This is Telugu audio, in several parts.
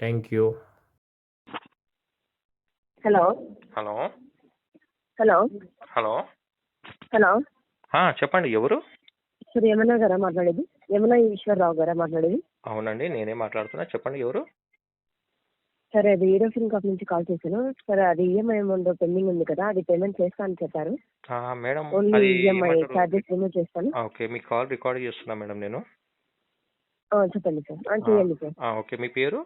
Thank you hello hello hello hello hello చెప్పండి ఎవరు? సార్ యమున గారా మాట్లాడేది? యమున ఈశ్వరరావు గారా మాట్లాడేది? అవునండి నేనే మాట్లాడుతున్నా. చెప్పండి ఎవరు? సరే అది ఈరోఫిన్ కాప్ నుంచి కాల్ చేశాను. సరే అది ఈఎంఐ అమౌంట్ పెండింగ్ ఉంది కదా అది పేమెంట్ చేస్తానని చెప్పారు. ఆ, మేడం ఓన్లీ అది ఈఎంఐ? ఛార్జెస్ రిమూవ్ చేస్తాను. ఓకే మీ కాల్ రికార్డ్ చేస్తున్నా మేడం నేను. చెప్పండి సార్ చేయండి సార్ ఆ, ఓకే మీ పేరు?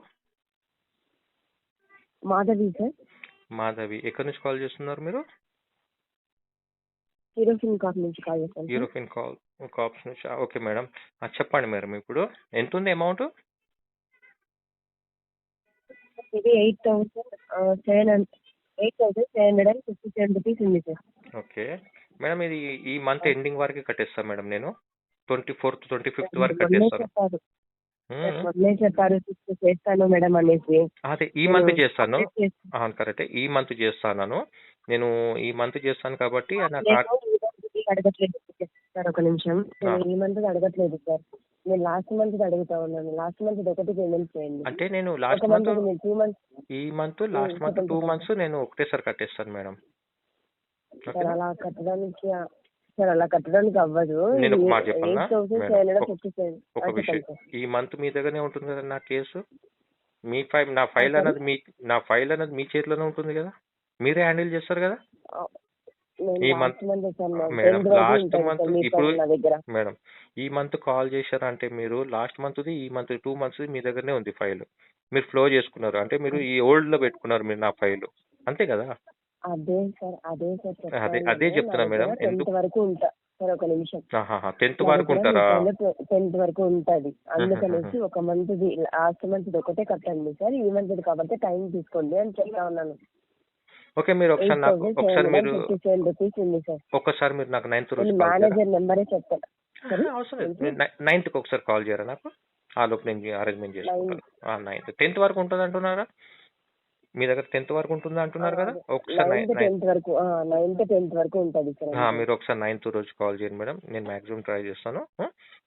మాధవి సార్. మాధవి. ఎక్కడి నుంచి కాల్ చేస్తున్నారు మీరు? ఈరోఫిన్ కాప్ నుంచి కాల్ చేస్తాను. యూరోపియన్ కాల్ కాప్స్ నుంచి. ఆ, ఓకే మేడం. ఆ, చెప్పండి మేడం ఇప్పుడు. ఎంత ఉంది అమౌంట్? ఇది eight thousand seven hundred eight thousand seven hundred and fifty seven rupees ఉంది సార్. ఓకే. మేడం ఇది ఈ మంత్ ఎండింగ్ వరకు కట్టేస్తాను మేడం నేను. ట్వంటీ ఫోర్త్ ట్వంటీ ఫిఫ్త్ వరకు మొన్నే కట్టేస్తాను. చెప్పారు. చేస్తాను మేడం అనేసి. అదే ఈ మంత్ చేస్తాను. కరెక్టే. ఈ మంత్ చేస్తాను నేను ఈ మంత్ చేస్తాను కాబట్టి అడగట్లేదు సార్ ఒక నిమిషం. నేను ఈ మంత్ అడగట్లేదు సార్. నేను లాస్ట్ మంత్ అడుగుతా ఉన్నాను. లాస్ట్ మంత్ ఒకటి పేమెంట్ చేయండి. అంటే నేను లాస్ట్ మంత్ టూ మంత్స్ ఈ month last month two. Months నేను ఒకటేసారి కట్టేస్తాను మేడం. అలా కట్టడానికి సార్ అలా కట్టడానికి అవ్వదు. నేను ఒక మాట చెప్పాలా? మేడం, ఒక- విషయం. ఈ మంత్ మీ దగ్గరనే ఉంటుంది కదా నా కేసు? మీ ఫైల్ నా ఫైల్? అన్నది మీ నా ఫైల్ అన్నది మీ చేతిలోనే ఉంటుంది కదా? మీరే హ్యాండిల్ చేస్తారు కదా? ఈ లాస్ట్ మంత్ మేడం, tenth వరకు last ఉంటుంది month సార్ మీ ఇప్పుడు- మేడం ఈ మంత్ కాల్ చేశారంటే మీరు లాస్ట్ మంత్ది ఈ మంత్ టూ మంత్స్ మీ దగ్గరనే ఉంది ఫైల్. మీరు ఫ్లో చేసుకున్నారు. అంటే మీరు ఈ ఓల్డ్లో పెట్టుకున్నారు మీరు నా ఫైల్. అంతే కదా? అదే సార్ అదే సార్ అదే అదే చెప్తున్నా మేడం. టెన్త్ ఎందుకు వరకు ఉంటా సార్ ఒక నిమిషం. టెన్త్ వరకు ఉంటారా? టెన్త్ వరకు ఉంటది. అందుకనేసి ఒక మంత్ లాస్ట్ మంత్ ఒకటే కట్టండి సార్. ఈ మంత్ కాబట్టి టైం తీసుకోండి అని చెప్తా ఉన్నాను. ఓకే మీరు ఒకసారి ఎయిట్ నాకు థౌసండ్ ఒకసారి మీరు హండ్రెడ్ ఫిఫ్టీ సెవెన్ రూపీస్ ఉంది సార్. ఒక్కసారి మీరు నాకు నైన్త్ రోజు నేను కాల్ చేయరా? మేనేజర్ నెంబరే చెప్తాను Sorry? అవసరం లేదు. నైన్త్కి ఒకసారి కాల్ చేయరా నాకు? ఆ లోపు నేను అరేంజ్మెంట్ చేసుకుంటాను. నైన్త్ టెన్త్ వరకు ఉంటుంది అంటున్నారా మీ దగ్గర టెన్త్ వరకు ఉంటుంది అంటున్నారు కదా? ఒకసారి నైన్త్ నైన్ టెన్త్ వరకు నైన్త్ టెన్త్ వరకు ఉంటది సార్ ఆ, మీరు ఒకసారి నైన్త్ రోజు కాల్ చేయండి మేడం. నేను మాక్సిమం ట్రై చేస్తాను?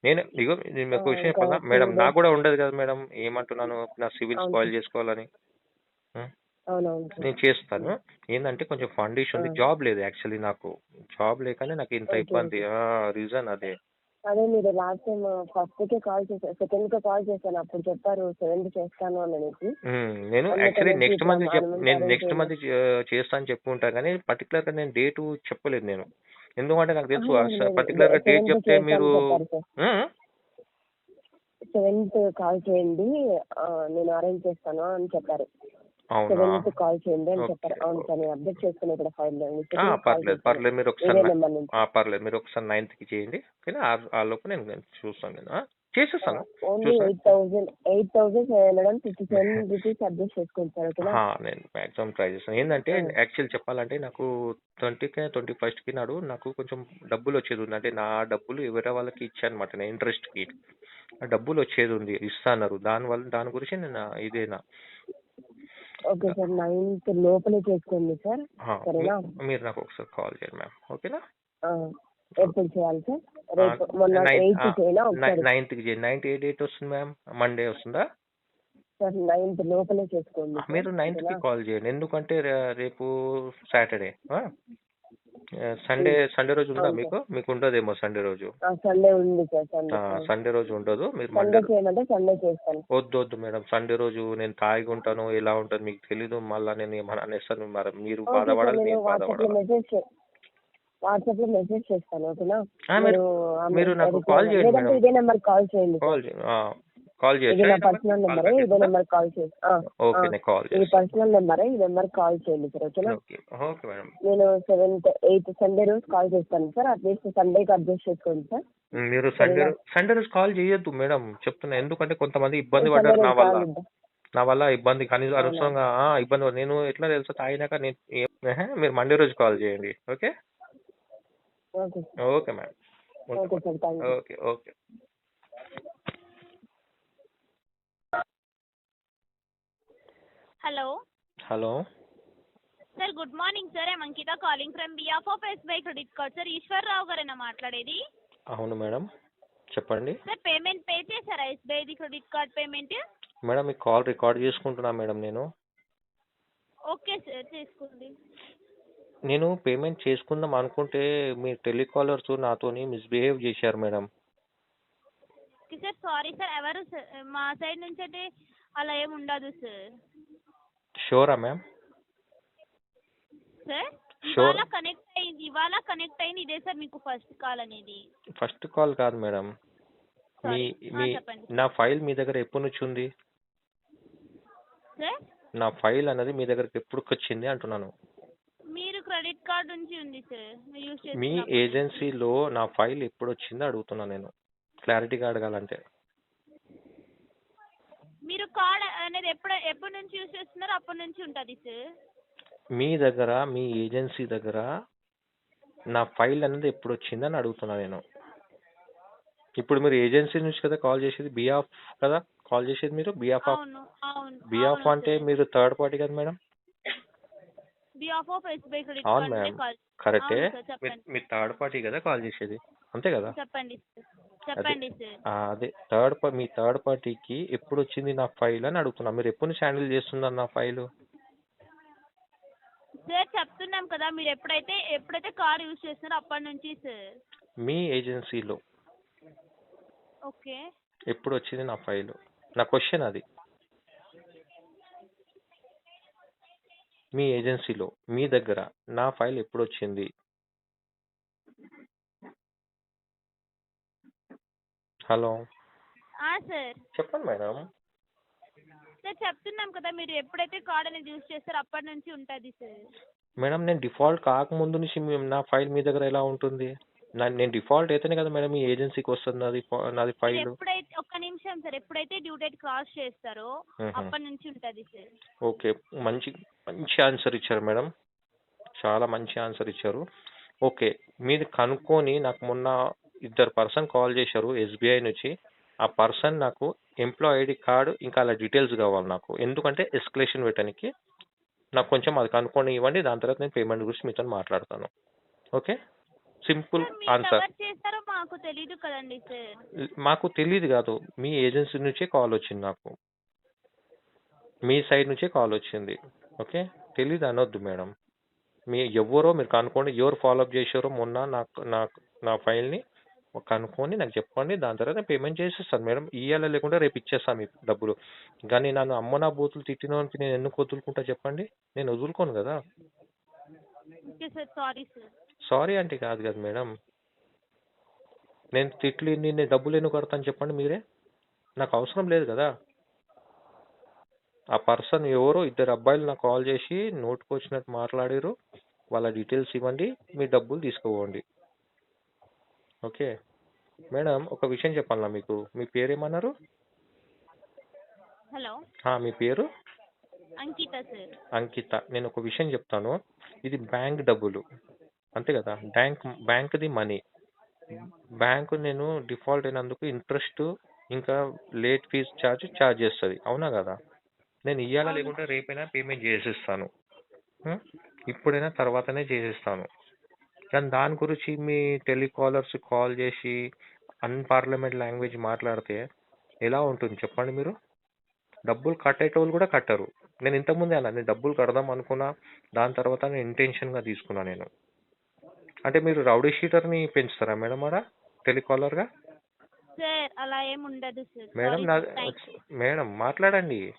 నేను ఇగో నేను మీకు ఆ, విషయం చెప్పాలా? మేడం నాకు కూడా ఉండదు కదా మేడం. ఏమంటున్నాను? నా సివిల్ అవును. స్పాయిల్ చేసుకోవాలని. నేను చేస్తాను. ఏంటంటే కొంచెం ఫండ్ ఇష్యూ ఉంది. జాబ్ లేదు యాక్చువల్లీ నాకు. జాబ్ లేకనే నాకు ఇంత ఇబ్బంది. రీజన్ అదే. అదే మీరు లాస్ట్ టైం ఫస్ట్ కే కాల్ చేశారు సెకండ్ కే కాల్ చేశాను అప్పుడు చెప్పారు సెవెంత్ చేస్తాను అని అనేసి. నేను యాక్చువల్లీ నెక్స్ట్ మంత్ నేను నెక్స్ట్ మంత్ చేస్తా అని చెప్పి ఉంటాను కానీ పర్టికులర్గా నేను డేట్ చెప్పలేదు నేను. ఎందుకంటే నాకు తెలుసు పర్టికులర్గా డేట్ చెప్తే మీరు సెవెంత్ కాల్ చేయండి నేను అరేంజ్ చేస్తాను అని చెప్పారు. కాల్ చేయండి అని Okay, చెప్పారు అవును సార్ నేను అప్డేట్ చేసుకుని ఇక్కడ ఫైల్ ఆ, పర్లేదు పర్లేదు మీరు ఒకసారి పర్లేదు మీరు ఒకసారి నైన్త్కి చేయండి. ఓకేనా? ఆ- ఆ లోపు నేను చూస్తాను నేను? చేసేస్తాను only. Eight thousand eight thousand seven hundred and fifty seven rupees adjust చేసుకోండి సార్ ఓకేనా? ఆ, నేను మాక్సిమం ట్రై చేస్తాను. ఏంటంటే. యాక్చువల్ చెప్పాలంటే నాకు ట్వంటీకి ట్వంటీ ఫస్ట్కి నాడు నాకు కొంచెం డబ్బులు వచ్చేది ఉంది. అంటే నా డబ్బులు వేరే వాళ్ళకి ఇచ్చాను అనమాట నేను ఇంట్రెస్ట్కి ఆ డబ్బులు వచ్చేది ఉంది ఇస్తాన్నారు. దాని వల్ల దాని గురించి నేను ఇదేనా? ఓకే సార్ నైన్త్ లోపలే చేసుకోండి సార్. సరేనా? మీరు నాకు ఒకసారి కాల్ చేయండి మ్యామ్ ఓకేనా? ఎప్పుడు చేయాలి సార్. రేపు మొన్న నైన్- ఎయిత్ చేయనా నైన్త్కి నైన్త్ ఏ డేట్ వస్తుంది మ్యామ్? మండే వస్తుందా? సార్ నైన్త్ లోపలే చేసుకోండి. మీరు నైన్త్కి? కాల్ చేయండి. ఎందుకంటే రేపు సాటర్డే సండే సండే రోజు ఉందా అవును మీకు? మీకు ఉండదేమో సండే రోజు. ఆ, సండే ఉంది సార్ సండే సండే రోజు ఉండదు. మీరు మండే సండే చేయమంటే సండే చేస్తాను. వద్దు వద్దు మేడం. సండే రోజు నేను తాగి ఉంటాను ఎలా ఉంటుంది మీకు తెలీదు. మళ్ళీ నేను ఏమన్నా అనేస్తాను మరి. మీరు ఓకే సార్ బాధపడాలి నేను నేను వాట్సాప్లో బాధపడాలి మెసేజ్ వాట్సాప్లో మెసేజ్ చేస్తాను ఓకేనా? ఆ, మీరు ఆ మీరు నాకు మెసేజ్ కాల్ చేయండి లేదంటే మేడం. ఇదే నెంబర్ కాల్ చేయండి సార్. కాల్ చేయండి ఆ, కాల్ ఇది నా? పర్సనల్ నెంబరే ఇదే? నెంబర్ కాల్ చేసి ఆ, ఓకే. నేను కాల్ ఇది పర్సనల్ నెంబరే ఈ నెంబర్ కాల్ చేయండి సార్ ఓకేనా? Okay okay madam. నేను సెవెంత్ ఎయిత్ సండే రోజు కాల్ చేస్తాను సార్ అట్లీస్ట్ సండేకి అడ్జస్ట్ చేసుకోండి సార్. మీరు సండే? సండే రోజు కాల్ చేయొద్దు మేడం చెప్తున్నా. ఎందుకంటే కొంతమంది ఇబ్బంది పడ్డారు నా వల్ల. నా వల్ల ఇబ్బంది కానీ అనవసరంగా ఆ, ఇబ్బంది నేను ఎట్లా తెలుసా తాగినాక నేను ఏ- మీరు మండే రోజు కాల్ చేయండి okay? Okay okay madam. Okay sir thank you okay okay. Hello. Hello. Sir good morning sir. I'm Ankita calling from behalf of SBI credit card sir Eshwarrao గారేనా మాట్లాడేది? అవును మేడం. చెప్పండి. సార్ పేమెంట్ పే చేశారా ఎస్బీఐది క్రెడిట్ కార్డ్ పేమెంట్ మేడం మీ కాల్ రికార్డ్ చేసుకుంటున్నా మేడం నేను. ఓకే సార్ చేసుకోండి. నేను పేమెంట్ చేసుకుందాం అనుకుంటే మీ టెలికాలర్స్ నాతోని మిస్బిహేవ్ చేశారు madam. Okay sir sorry sir. ఎవరు సార్? మా సైడ్ నుంచి అయితే అలా ఏమి ఉండదు సార్. Sure ma'am sir. ఇవాళ కనెక్ట్ అయింది ఇవాళ కనెక్ట్ అయింది ఇదే సార్ మీకు ఫస్ట్ కాల్ అనేది. ఫస్ట్ కాల్ కాదు మేడం మీ Sorry. ఆ, మీ చెప్పండి. నా ఫైల్ మీ దగ్గర ఎప్పటి నుంచి ఉంది? సార్ నా ఫైల్ అనేది మీ దగ్గరకు ఎప్పుడు వచ్చింది అంటున్నాను. మీరు క్రెడిట్ కార్డ్ నుంచి ఉంది సార్ మీరు యూజ్ మీ చేస్తున్నప్పుడు. ఏజెన్సీలో నా ఫైల్ ఎప్పుడు వచ్చిందో అడుగుతున్నా నేను. క్లారిటీగా అడగాలంటే. మీరు కార్డ్ అనేది ఎప్పుడు ఎప్పటి నుంచి యూజ్ చేస్తున్నారో అప్పటి నుంచి ఉంటుంది సార్ మీ దగ్గర మీ ఏజెన్సీ దగ్గర నా ఫైల్ అనేది ఎప్పుడు వచ్చిందని అడుగుతున్నా నేను. ఇప్పుడు మీరు ఏజెన్సీ నుంచి కదా కాల్ చేసేది? బిఆఫ్ కదా? కాల్ చేసేది మీరు? బిఆఫ్ ఆఫ్ అవును అవును బిఆఫ్ అంటే మీరు థర్డ్ పార్టీ కదా madam behalf of SBI credit అవును కార్డ్ మేడం కాల్ కరెక్టే అవును సార్ మీరు చెప్పండి. మీరు థర్డ్ పార్టీ కదా కాల్ చేసేది? అంతే కదా? చెప్పండి సార్ చెప్పండి సార్ అదే థర్డ్ మీ థర్డ్ పార్టీకి ఎప్పుడు వచ్చింది నా ఫైల్ అని అడుగుతున్నా. మీరు ఎప్పుడు నుంచి హ్యాండిల్ చేస్తున్నారు నా ఫైల్ సార్ చెప్తున్నాం కదా మీరు ఎప్పుడైతే ఎప్పుడైతే కార్ యూజ్ చేస్తున్నారో అప్పటి నుంచి సార్ మీ ఏజెన్సీలో ఓకే ఎప్పుడు వచ్చింది నా ఫైల్ నా క్వశ్చన్ అది. మీ ఏజెన్సీలో మీ దగ్గర నా ఫైల్ ఎప్పుడు వచ్చింది హలో. సార్. చెప్పండి మేడం. సార్ చెప్తున్నాం కదా మీరు ఎప్పుడైతే కార్డ్ అనేది యూజ్ చేస్తారో అప్పటి నుంచి ఉంటుంది సార్. మేడం నేను డిఫాల్ట్ కాకముందు నుంచి మీ- నా ఫైల్ మీ దగ్గర ఎలా ఉంటుంది? నా నేను డిఫాల్ట్ అయితేనే కదా మేడం మీ ఏజెన్సీకి వస్తుంది నాది ఫా- నాది మీరు ఫైల్. ఎప్పుడైతే ఒక్క నిమిషం సార్. ఎప్పుడైతే డ్యూ డేట్ క్రాస్ చేస్తారో. అప్పటి నుంచి ఉంటుంది సార్. ఓకే. మంచి మంచి ఆన్సర్ ఇచ్చారు మేడం. చాలా మంచి ఆన్సర్ ఇచ్చారు. ఓకే. మీరు కనుక్కొని నాకు మొన్న ఇద్దరు పర్సన్ కాల్ చేశారు ఎస్బీఐ నుంచి. ఆ పర్సన్ నాకు ఎంప్లాయ్ ఐడి కార్డు ఇంకా అలా డీటెయిల్స్ కావాలి నాకు. ఎందుకంటే ఎస్కలేషన్ పెట్టడానికి నాకు కొంచెం అది కనుక్కొని ఇవ్వండి దాని తర్వాత నేను పేమెంట్ గురించి మీతో మాట్లాడతాను. ఓకే సింపుల్ ఆన్సర్ మాకు తెలియదు కదండి మాకు తెలియదు కాదు. మీ ఏజెన్సీ నుంచే కాల్ వచ్చింది నాకు. మీ సైడ్ నుంచే కాల్ వచ్చింది. ఓకే తెలీదు అనొద్దు మేడం. మీ ఎవరో మీరు కనుక్కోండి ఎవరు ఫాలోఅప్ చేశారో మొన్న నాకు నాకు నా ఫైల్ని కనుక్కొని నాకు చెప్పండి దాని తర్వాత నేను పేమెంట్ చేసేస్తాను. మేడం ఇయ్యాల లేకుండా రేపు ఇచ్చేస్తాను మీకు డబ్బులు. కానీ నన్ను అమ్మ నా బూతులు తిట్టినోనికి నేను ఎందుకు వదులుకుంటా చెప్పండి? నేను వదులుకోను కదా. సార్ అంటే కాదు కదా మేడం. నేను తిట్లు నేను డబ్బులు ఎందుకు కడతాను చెప్పండి మీరే? నాకు అవసరం లేదు కదా. ఆ పర్సన్ ఎవరో ఇద్దరు అబ్బాయిలు నాకు కాల్ చేసి నోటుకు వచ్చినట్టు మాట్లాడారు వాళ్ళ డీటెయిల్స్ ఇవ్వండి మీ డబ్బులు తీసుకోవండి ఓకే? మేడం ఒక విషయం చెప్పాలా మీకు? మీ పేరు ఏమన్నారు హలో. ఆ, మీ పేరు? అంకిత సార్. అంకిత. నేను ఒక విషయం చెప్తాను. ఇది బ్యాంక్ డబ్బులు. అంతే కదా? బ్యాంక్ బ్యాంక్ది మనీ. బ్యాంక్ నేను డిఫాల్ట్ అయినందుకు ఇంట్రెస్ట్ ఇంకా లేట్ ఫీజ్ ఛార్జ్ ఛార్జ్ చేస్తుంది. అవునా కదా? నేను ఇయ్యాల అవును. లేకుంటే రేపైనా పేమెంట్ చేసేస్తాను. ఉం? ఇప్పుడైనా తర్వాతనే చేసేస్తాను. కానీ దాని గురించి మీ టెలికాలర్స్ కాల్ చేసి అన్పార్లమెంట్ లాంగ్వేజ్ మాట్లాడితే ఎలా ఉంటుంది చెప్పండి మీరు? డబ్బులు కట్టేటోళ్ళు కూడా కట్టరు. నేను ఇంతకుముందే అన్నా నేను డబ్బులు కడదాం అనుకున్నా దాని తర్వాత నేను ఇంటెన్షన్గా తీసుకున్నా నేను. అంటే మీరు రౌడీ షీటర్ని పెంచుతారా మేడం ఆడ టెలికాలర్గా? సార్ అలా ఏం ఉండదు సార్. మేడం నా. మేడం మాట్లాడండి.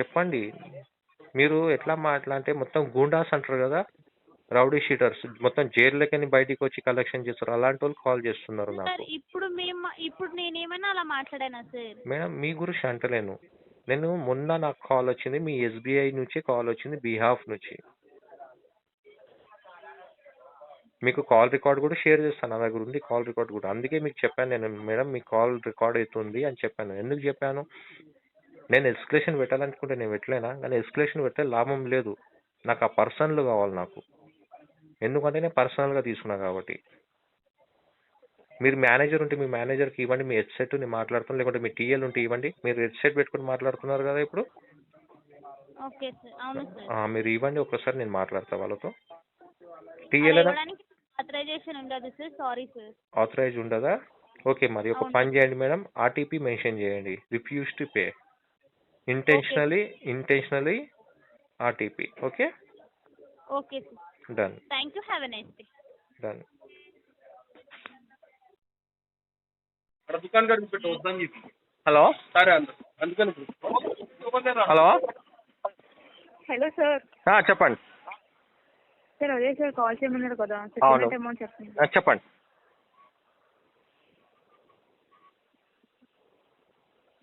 చెప్పండి. మీరు ఎట్లా మాట్లా అంటే మొత్తం గూండాస్ అంటారు కదా రౌడీ షీటర్స్ మొత్తం జైల్లోకి బయటికి వచ్చి కలెక్షన్ చేస్తారు. అలాంటి వాళ్ళు కాల్ చేస్తున్నారు సార్ నాకు ఇప్పుడు మేము ఇప్పుడు నేనేమైనా అలా మాట్లాడానా సార్? మేడం మీ గురించి అంటలేను. నేను మొన్న నాకు కాల్ వచ్చింది మీ ఎస్బీఐ నుంచి కాల్ వచ్చింది బీహాఫ్ నుంచి. మీకు కాల్ రికార్డ్ కూడా షేర్ చేస్తాను నా దగ్గర ఉంది కాల్ రికార్డ్ కూడా. అందుకే మీకు చెప్పాను నేను మేడం మీ కాల్ రికార్డ్ అవుతుంది అని చెప్పాను. ఎందుకు చెప్పాను? నేను ఎస్కలేషన్ పెట్టాలనుకుంటే నేను పెట్టలేనా? కానీ ఎస్కలేషన్ పెట్టే లాభం లేదు. నాకు ఆ పర్సనల్ కావాలి నాకు. ఎందుకంటే నేను పర్సనల్గా తీసుకున్నా కాబట్టి. మీరు మేనేజర్ ఉంటే మీ మేనేజర్కి ఇవ్వండి మీ హెడ్సెట్ నేను మాట్లాడుతాను లేకుంటే మీ టీఎల్ ఉంటే ఇవ్వండి. మీరు హెడ్సెట్ పెట్టుకుని మాట్లాడుతున్నారు కదా ఇప్పుడు? ఓకే సార్ అవును సార్. ఆ, మీరు ఇవ్వండి ఒకసారి నేను మాట్లాడతా వాళ్ళతో. టీఎల్ ఇవ్వడానికి అథరైజేషన్ ఉండదు సార్ సారీ సార్. ఆథరైజ్ ఉండదా? ఓకే మరి ఒక. పని చేయండి మేడం. ఆర్టీపీ మెన్షన్ చేయండి. Refuse to pay intentionally intentionally RTP okay? Okay sir. Done thank you have a nice day done అక్కడ దుకాణం కాడికి పెట్టు వద్దని చెప్పి హలో? సరే అన్న. అందుకని హలో? Hello sir. ఆ, చెప్పండి. సార్ అదే సార్ కాల్ చేయమన్నారు కదా. సెటిల్మెంట్ అమౌంట్ చెప్పండి. ఆ, చెప్పండి.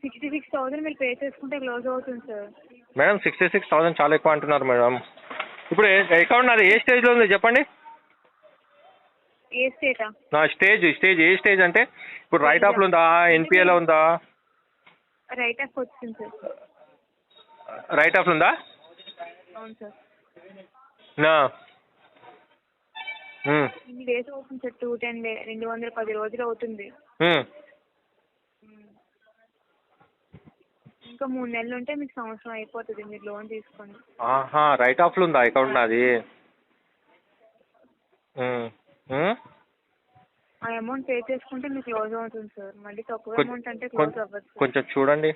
సిక్స్టీ సిక్స్ థౌసండ్ మీరు పే చేసుకుంటే క్లోజ్ అవుతుంది sir. Madam sixty six thousand చాలా ఎక్కువ అంటున్నారు మేడం. ఇప్పుడు అకౌంట్ నాది? ఏ స్టేజ్లో ఉంది చెప్పండి? ఏ స్టేటా నా స్టేజ్ స్టేజ్ ఏ స్టేజ్ అంటే? ఇప్పుడు రైట్ ఆఫ్లో ఉందా ఎన్పిఏలో ఉందా? రైట్ ఆఫ్ వచ్చింది సార్. రైట్ ఆఫ్లో ఉందా? అవును సార్. నా. ఇన్ని డేస్ అవుతుంది సార్. టూ టెన్ డే రెండు వందల పది రోజులు అవుతుంది. ఇంకా మూడు నెలలు ఉంటే మీకు సంవత్సరం అయిపోతుంది మీరు లోన్ తీసుకొని. ఆహా రైట్ ఆఫ్లో ఉందా అకౌంట్ నాది. ఆ అమౌంట్ పే చేసుకుంటే మీకు క్లోజ్ అవుతుంది సార్. మళ్ళీ తక్కువ కొం- అమౌంట్ అంటే కొం- క్లోజ్ అవ్వదు సార్. కొంచెం చూడండి.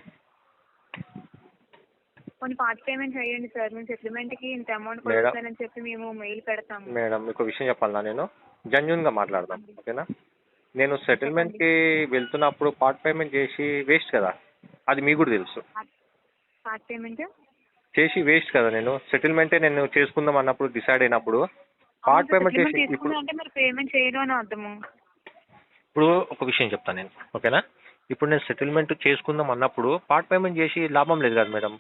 కొన్ని పార్ట్ పేమెంట్ చేయండి సార్. మేము సెటిల్మెంట్కి ఇంత అమౌంట్ మేడం. పడుతుందని చెప్పి మేము మెయిల్ పెడతాము. మేడం మీకు విషయం చెప్పాలా నేను. జెన్యున్గా మాట్లాడదాం ఓకేనా? నేను సెటిల్మెంట్కి వెళ్తున్నప్పుడు పార్ట్ పేమెంట్ చేసి వేస్ట్ కదా. అది మీకు కూడా తెలుసు. పార్ట్ పేమెంట్ చేసి వేస్ట్ కదా నేను. సెటిల్మెంటే నేను చేసుకుందాం అన్నప్పుడు డిసైడ్ అయినప్పుడు పార్ట్ పేమెంట్ చేసి ఇప్పుడు అంటే మీరు పేమెంట్ చేయడం అని అర్థము. ఇప్పుడు ఒక విషయం చెప్తాను నేను. ఓకేనా? ఇప్పుడు నేను సెటిల్మెంట్ చేసుకుందాం అన్నప్పుడు పార్ట్ పేమెంట్ చేసి లాభం లేదు కదా మేడం?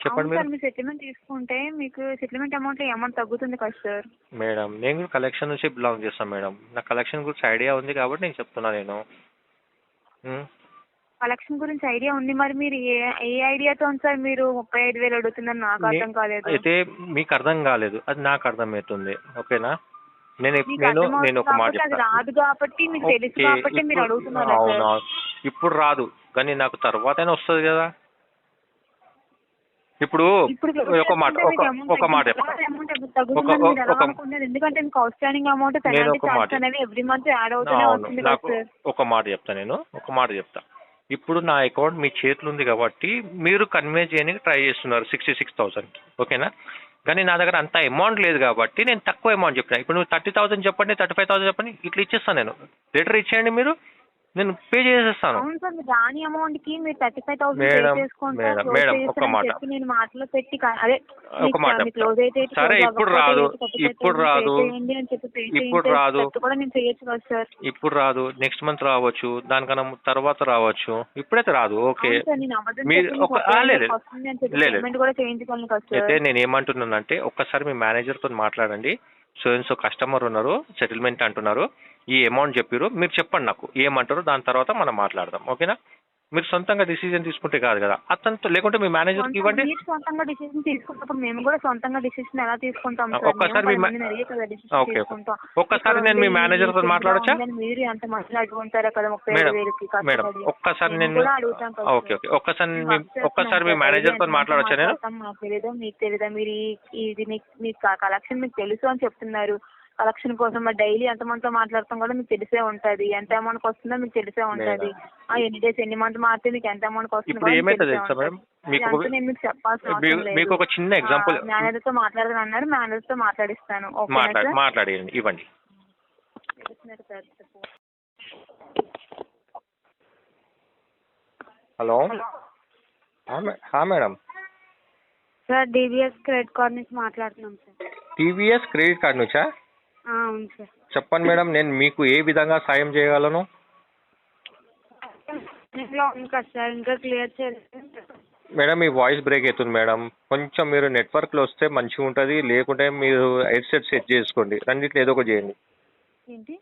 చెప్పండి మీరు. మీరు సెటిల్మెంట్ తీసుకుంటే మీకు సెటిల్మెంట్ అమౌంట్ అమౌంట్ తగ్గుతుంది కదా సార్. మేడం నేను కూడా కలెక్షన్ నుంచి బిలాంగ్ చేస్తాను మేడం. నాకు కలెక్షన్ గురించి ఐడియా ఉంది కాబట్టి నేను చెప్తున్నా నేను? కలెక్షన్ గురించి ఐడియా ఉంది. మరి మీరు ఏ ఏ ఐడియాతో సార్ మీరు ముప్పై ఐదు వేలు అడుగుతుందని నాకు అర్థం కాలేదు. అయితే మీకు అర్థం కాలేదు. అది నాకు అర్థమవుతుంది ఓకేనా? నేను మీకు నేను అర్థమవుతుంది నేను ఒక మాట కాబట్టి అది చెప్తాను రాదు కాబట్టి మీకు తెలుసు ఓకే, కాబట్టి మీరు ఇప్పుడు- అడుగుతున్నారు అవును? సార్. అవును. ఇప్పుడు రాదు. కానీ నాకు తర్వాతైనా వస్తుంది కదా. ఇప్పుడు ఇప్పుడు ఒక మాట ఒక ఒక మాట చెప్తా అమౌంట్ ఒక- తగ్గుతుందని మీరు ఎలా ఒక- అనుకున్నారు ఎందుకంటే మీకు అవుట్ స్టాండింగ్ అమౌంట్ నేను పెనాల్టీ ఒక మాట అనేవి ఎవ్రీ మంత్ యాడ్ అవుతూనే అవును. వస్తుంది కదా నాకు సార్. ఒక మాట చెప్తా నేను. ఒక మాట చెప్తా. ఇప్పుడు నా అకౌంట్ మీ చేతిలో ఉంది కాబట్టి మీరు కన్వే చేయడానికి ట్రై చేస్తున్నారు సిక్స్టీ సిక్స్ థౌసండ్. ఓకేనా? కానీ నా దగ్గర అంత అమౌంట్ లేదు కాబట్టి నేను తక్కువ అమౌంట్ చెప్పిన. ఇప్పుడు నువ్వు థర్టీ థౌసండ్ చెప్పండి థర్టీ ఫైవ్ థౌసండ్ చెప్పండి ఇట్లా ఇచ్చేస్తాను నేను. లెటర్ ఇచ్చేయండి మీరు. నేను పే చేసేస్తాను. అవును సార్ మీరు రాని అమౌంట్కి మీరు thirty five thousand madam, pay madam, madam, ఒక్క మాట. నేను మాటలో పెట్టి క- అదే ఒక మాట. క్లోజ్ అయితే సరే ఇప్పుడు రాదు ఇటు 35,000 ఇప్పుడు రాదు అని చెప్పి pay ఇప్పుడు రాదు. Step కూడా నేను చేయొచ్చు కదా సార్. ఇప్పుడు రాదు నెక్స్ట్ మంత్ రావచ్చు దానికన్నా తర్వాత రావచ్చు ఇప్పుడైతే రాదు ఓకే. అవును సార్ నేను అబద్ధం మీరు చెప్పి ఒక- ఆ, లేదు, వేలకు వస్తుంది అని చెప్పి లేదు. పేమెంట్ కూడా చేయించగలను కదా సార్. అయితే నేను ఏమంటున్నానంటే ఒక్కసారి మీ మేనేజర్తో మాట్లాడండి. సో అండ్ సో కస్టమర్ ఉన్నారు సెటిల్మెంట్ అంటున్నారు. ఈ అమౌంట్ చెప్పారు మీరు చెప్పండి నాకు. ఏమంటారు దాని తర్వాత మనం మాట్లాడదాం. ఓకేనా? మీరు సొంతంగా డిసిజన్ తీసుకుంటే కాదు కదా అతనితో లేకుంటే మీ మేనేజర్కి ఇవ్వండి మీరు సొంతంగా డిసిషన్ తీసుకున్నప్పుడు మేము కూడా సొంతంగా డిసిషన్ ఎలా తీసుకుంటాం సార్ ఒక్కసారి ఓకే. ఒక్కసారి నేను మీ ఉండి మేనేజర్తో మీకు మాట్లాడొచ్చా? మీరు ఎంత మంది అడుగుంటారో కదా ముప్పై వేలకి మేడం. ఒక్కసారి నేను ఓకే. ఓకే ఒక్కసారి ఒక్కసారి మీ మేనేజర్తో సార్. మాట్లాడొచ్చా నేను మాకు మీకు తెలీదా మీరు ఇది మీకు కలెక్షన్ మీకు తెలుసు అని చెప్తున్నారు కలెక్షన్ కోసం మరి డైలీ ఎంతమందితో మాట్లాడతాం కూడా మీకు తెలిసే ఉంటది. ఎంత అమౌంట్ వస్తుందో మీకు తెలిసే ఉంటది. ఆ ఎన్ని డేస్ ఎన్ని మంత్ మారితే మీకు ఎంత అమౌంట్ వస్తుందో మీకు ఒక- చిన్న ఎగ్జాంపుల్ మేనేజర్తో మాట్లాడదని అన్నారు మేనేజర్తో మాట్లాడిస్తాను. మాట్లాడండి ఇవ్వండి. Hello? Madam. Sir DVS credit card నుంచి మాట్లాడుతున్నాం సార్. టీవీఎస్ క్రెడిట్ కార్డ్ నుంచా? అవును సార్. చెప్పండి మేడం నేను మీకు ఏ విధంగా సాయం చేయగలను? ఇంట్లో ఉంది కదా సార్ ఇంకా క్లియర్ చేయలేదు మేడం మీ వాయిస్ బ్రేక్ అవుతుంది మేడం. కొంచెం మీరు నెట్వర్క్లో వస్తే మంచిగా ఉంటుంది లేకుంటే మీరు హెడ్సెట్ సెట్ చేసుకోండి. రెండిట్లో ఏదో ఒకటి చేయండి. ఏంటి?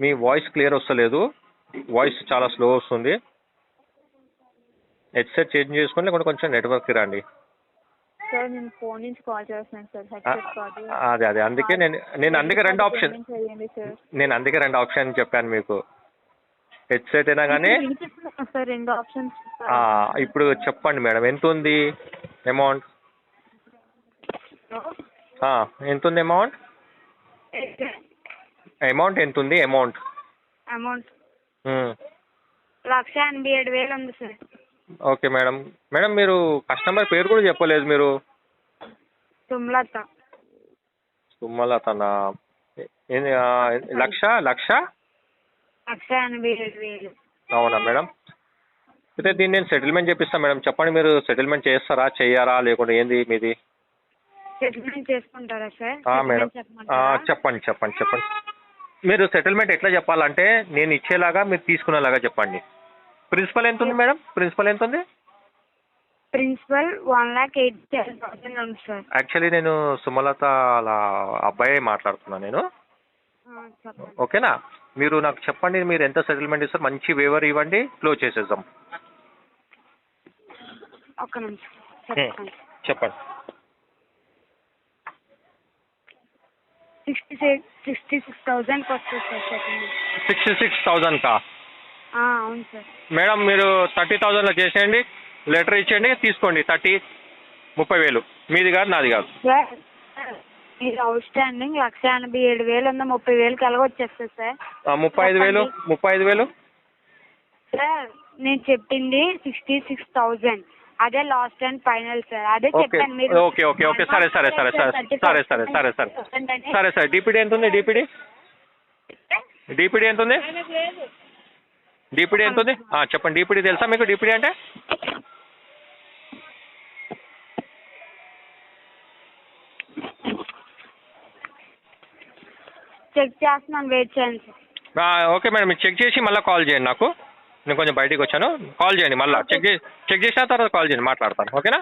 మీ వాయిస్ క్లియర్ వస్తలేదు. వాయిస్ చాలా స్లో వస్తుంది. హెడ్సెట్ చేంజ్ చేసుకుని లేకుంటే కొంచెం నెట్వర్క్కి రండి. సార్ నేను ఫోన్ నుంచి కాల్ చేస్తున్నాను సార్. ఆ, హెడ్సెట్ కాదు. అదే అదే. అందుకే నేను నేను అందుకే రెండు ఆప్షన్ పేమెంట్ చేయండి సార్. నేను అందుకే రెండు ఆప్షన్ చెప్పాను మీకు. హెడ్సెట్ అయినా కానీ సార్ రెండు ఆప్షన్స్ ఆ, ఇప్పుడు చెప్పండి మేడం. ఎంత ఉంది అమౌంట్? ఎంత ఉంది అమౌంట్? అమౌంట్ ఎంత ఉంది? అమౌంట్. అమౌంట్. లక్ష ఎనభై ఏడు వేలు ఉంది సార్. Okay madam. మేడం మీరు కస్టమర్ పేరు కూడా చెప్పలేదు మీరు. సుమలత. సుమలతనా? ఏంది, లక్ష లక్ష? లక్ష ఎనభై ఏడు వేలు. అవునా మేడం? అయితే దీన్ని నేను సెటిల్మెంట్ చేపిస్తాను మేడం. చెప్పండి మీరు సెటిల్మెంట్ చేస్తారా చెయ్యారా లేకుంటే ఏంది మీది? సెటిల్మెంట్ చేసుకుంటారా సార్? ఆ, మేడం. ఆ? చెప్పండి చెప్పండి చెప్పండి. మీరు సెటిల్మెంట్ ఎట్లా చెప్పాలంటే నేను ఇచ్చేలాగా మీరు తీసుకునేలాగా చెప్పండి. ప్రిన్సిపల్ ఎంత ఉంది మేడం? ప్రిన్సిపల్ ఎంత ఉంది principal one lakh eighty thousand ఉంది సార్. యాక్చువల్లీ నేను సుమలత అలా అబ్బాయి మాట్లాడుతున్నాను నేను. ఓకేనా? మీరు నాకు చెప్పండి మీరు ఎంత సెటిల్మెంట్ ఇస్తారు? మంచి వేవర్ ఇవ్వండి క్లోజ్ చేసేద్దాం. ఒక్క నిమిషం. చెప్పండి. Sixty six sixty six settlement. Sixty six thousand కా అవును సార్. మేడం మీరు థర్టీ థౌజండ్లో చేసేయండి లెటర్ ఇచ్చేయండి తీసుకోండి థర్టీ ముప్పై వేలు. మీది కాదు నాది కాదు. మీరు అవుట్ స్టాండింగ్ లక్ష ఎనభై ఏడు వేలు ఉంది ముప్పై వేలు కలగ వచ్చేస్తుంది సార్. ముప్పై ఐదు వేలు ముప్పై ఐదు వేలు? సార్ నేను చెప్పింది సిక్స్టీ సిక్స్ థౌజండ్ అదే లాస్ట్ అండ్ ఫైనల్ సార్. అదే ఓకే. చెప్పాను మీరు. Okay, okay, okay. సరే, సరే, సరే, సరే, సరే, సరే, సరే, సరే. సరే. సార్ డిపిడి ఎంత ఉంది డిపిడి? డిపిడి ఎంత ఉంది? డిపిడి ఎంత ఉంది చెప్పండి డిపిడి తెలుసా మీకు? డిపిడి అంటే? చెక్ చేస్తున్నాను వెయిట్ చేయండి ఓకే మేడం మీరు చెక్ చేసి మళ్ళీ కాల్ చేయండి నాకు. నేను కొంచెం బయటికి వచ్చాను. కాల్ చేయండి మళ్ళీ. చెక్ చేసి చెక్ చేసిన తర్వాత కాల్ చేయండి మాట్లాడతాను. ఓకేనా?